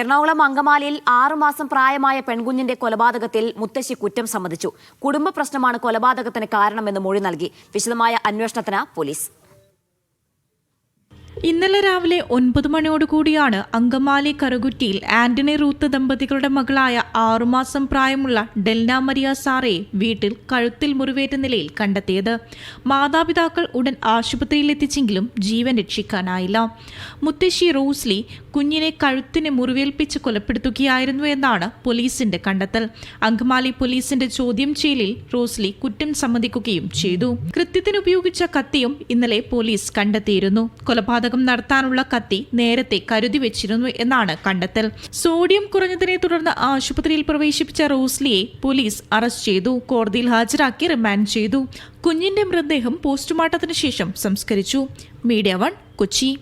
എറണാകുളം അങ്കമാലിയിൽ ആറുമാസം പ്രായമായ പെൺകുഞ്ഞിന്റെ കൊലപാതകത്തിൽ മുത്തശ്ശി കുറ്റം സമ്മതിച്ചു. കുടുംബ പ്രശ്നമാണ് കൊലപാതകത്തിന് കാരണമെന്ന് മൊഴി നൽകി. വിശദമായ അന്വേഷണത്തിന് പോലീസ്. ഇന്നലെ രാവിലെ ഒൻപത് മണിയോടുകൂടിയാണ് അങ്കമാലി കറുകുറ്റിയിൽ ആന്റണി റൂത്ത് ദമ്പതികളുടെ മകളായ ആറുമാസം പ്രായമുള്ള ഡെൽന മരിയ സാറയെ വീട്ടിൽ കഴുത്തിൽ മുറിവേറ്റ നിലയിൽ കണ്ടെത്തിയത്. മാതാപിതാക്കൾ ഉടൻ ആശുപത്രിയിൽ എത്തിച്ചെങ്കിലും ജീവൻ രക്ഷിക്കാനായില്ല. മുത്തശ്ശി റോസ്ലി കുഞ്ഞിനെ കഴുത്തിന് മുറിവേൽപ്പിച്ച് കൊലപ്പെടുത്തുകയായിരുന്നു എന്നാണ് പോലീസിന്റെ കണ്ടെത്തൽ. അങ്കമാലി പോലീസിന്റെ ചോദ്യം ചെയ്യലിൽ റോസ്ലി കുറ്റം സമ്മതിക്കുകയും ചെയ്തു. കൃത്യത്തിന് ഉപയോഗിച്ച കത്തിയും ഇന്നലെ പോലീസ് കണ്ടെത്തിയിരുന്നു. കൊലപാതകം നടത്താനുള്ള കത്തി നേരത്തെ കരുതി വെച്ചിരുന്നു എന്നാണ് കണ്ടെത്തൽ. സോഡിയം കുറഞ്ഞതിനെ തുടർന്ന് ആശുപത്രിയിൽ പ്രവേശിപ്പിച്ച റോസ്ലിയെ പോലീസ് അറസ്റ്റ് ചെയ്തു. കോടതിയിൽ ഹാജരാക്കി റിമാൻഡ് ചെയ്തു. കുഞ്ഞിന്റെ മൃതദേഹം പോസ്റ്റ്മോർട്ടത്തിന് ശേഷം സംസ്കരിച്ചു. Media one Kochi.